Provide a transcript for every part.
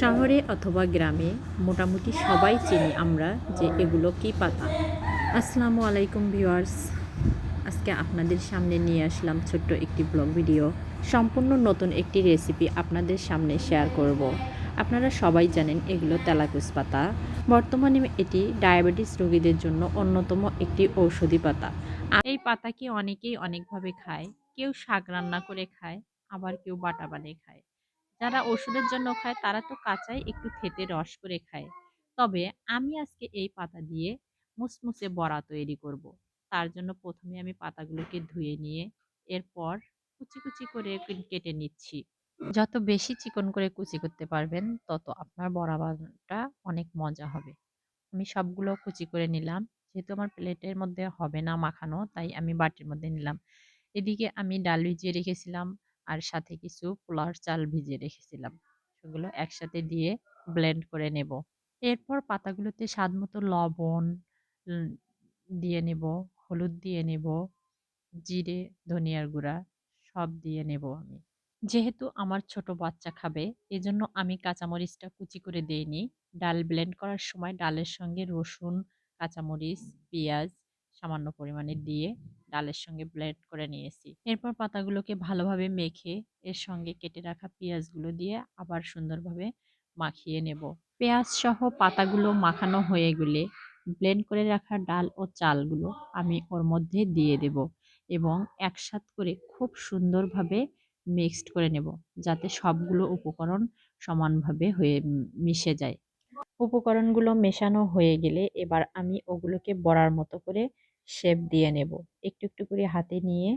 শহরে অথবা গ্রামে মোটামুটি সবাই চিনি আমরা যে এগুলো কি পাতা। আসসালামু আলাইকুম ভিউয়ার্স। আজকে আপনাদের সামনে নিয়ে আসলাম ছোট্ট একটি ব্লগ ভিডিও। সম্পূর্ণ নতুন একটি রেসিপি আপনাদের সামনে শেয়ার করব। আপনারা সবাই জানেন এগুলো তেলাকুচ পাতা। বর্তমানে এটি ডায়াবেটিস রোগীদের জন্য অন্যতম একটি ঔষধি পাতা। এই পাতাকে অনেকেই অনেকভাবে খায়। কেউ শাক রান্না করে খায়, আবার কেউ বাটা বানিয়ে খায়। যারা ওষুধের জন্য খায়, তারা তো কাঁচাই একটু থেতে রস করে খায়। তবে আমি আজকে এই পাতা দিয়ে মুসমুসে বড়া তৈরি করব। তার জন্য প্রথমে আমি পাতাগুলোকে ধুয়ে নিয়ে এরপর কুচি কুচি করে কেটে নিচ্ছি। যত বেশি চিকন করে কুচি করতে পারবেন, তত আপনার বড়া বানাটা অনেক মজা হবে। আমি সবগুলো কুচি করে নিলাম। যেহেতু আমার প্লেটের মধ্যে হবে না মাখানো, তাই আমি বাটির মধ্যে নিলাম। এদিকে আমি ডাল ভিজিয়ে রেখেছিলাম। আর সাথে কিছু পোলার চাল ভিজিয়ে রেখেছিলাম। সেগুলো একসাথে দিয়ে ব্লেন্ড করে নেব। এরপর পাতাগুলোতে স্বাদ মতো লবণ দিয়ে নেব, হলুদ দিয়ে নেব, জিরে, ধনিয়ার গুঁড়া সব দিয়ে নেব আমি। যেহেতু আমার ছোট বাচ্চা খাবে, এজন্য আমি কাঁচামরিচটা কুচি করে দেইনি। ডাল ব্লেন্ড করার সময় ডালের সঙ্গে রসুন, কাঁচামরিচ, পেঁয়াজ সামান্য পরিমাণে দিয়ে ডালের সঙ্গে ব্লেন্ড করে নিয়েছি। এরপর পাতাগুলোকে ভালোভাবে মেখে এর সঙ্গে কেটে রাখা পেঁয়াজগুলো দিয়ে আবার সুন্দরভাবে মাখিয়ে নেব। পেঁয়াজ সহ পাতাগুলো মাখানো হয়ে গেলে ব্লেন্ড করে রাখা ডাল ও চালগুলো আমি ওর মধ্যে দিয়ে দেব এবং একসাথ করে খুব সুন্দরভাবে মিক্সড করে নেব যাতে সবগুলো উপকরণ সমানভাবে হয়ে মিশে যায়। উপকরণগুলো মেশানো হয়ে গেলে এবার আমি ওগুলোকে বড়ার মতো করে শেপ দিয়ে নেব। একটু একটু করে হাতে নিয়ে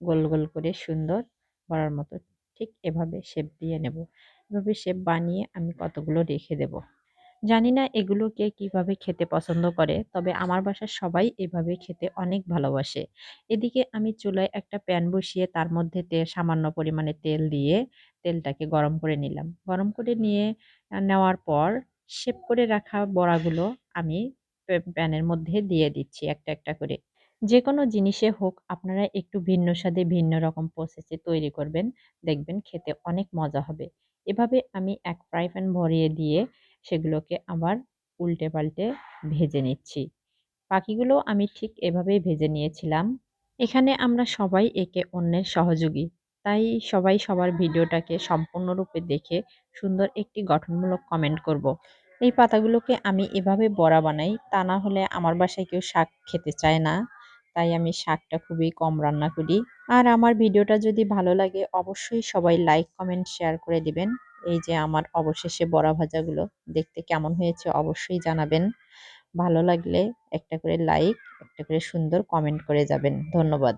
গোল গোল করে সুন্দর বড়ার মতো ঠিক এভাবে শেপ দিয়ে নেব। এভাবে শেপ বানিয়ে আমি কতগুলো রেখে দেব। জানি না এগুলোকে কীভাবে খেতে পছন্দ করে, তবে আমার বাসার সবাই এভাবে খেতে অনেক ভালোবাসে। এদিকে আমি চুলায় একটা প্যান বসিয়ে তার মধ্যে তেল সামান্য পরিমাণে তেল দিয়ে তেলটাকে গরম করে নিলাম। গরম করে নিয়ে নেওয়ার পর শেপ করে রাখা বড়াগুলো আমি প্যানের মধ্যে দিয়ে দিচ্ছি একটা একটা করে। যে কোনো জিনিসে হোক, আপনারা একটু ভিন্ন স্বাদে ভিন্ন রকম প্রসেসে তৈরি করবেন। দেখবেন খেতে অনেক মজা হবে। এভাবে আমি এক ফ্রাই প্যান ভরিয়ে দিয়ে সেগুলোকে আবার উল্টে পাল্টে ভেজে নিচ্ছি। পাখিগুলো আমি ঠিক এভাবেই ভেজে নিয়েছিলাম। এখানে আমরা সবাই একে অন্যের সহযোগী। তাই সবাই সবার ভিডিওটাকে সম্পূর্ণরূপে দেখে সুন্দর একটি গঠনমূলক কমেন্ট করব। এই পাতাগুলোকে আমি এভাবে বড়া বানাই, তা না হলে আমার বাসায় কেউ শাক খেতে চায় না। তাই আমি শাকটা খুবই কম রান্না করি। আর আমার ভিডিওটা যদি ভালো লাগে, অবশ্যই সবাই লাইক কমেন্ট শেয়ার করে দিবেন। এই যে আমার অবশেষে বড়া ভাজাগুলো দেখতে কেমন হয়েছে অবশ্যই জানাবেন। ভালো লাগলে একটা করে লাইক একটা করে সুন্দর কমেন্ট করে যাবেন। ধন্যবাদ।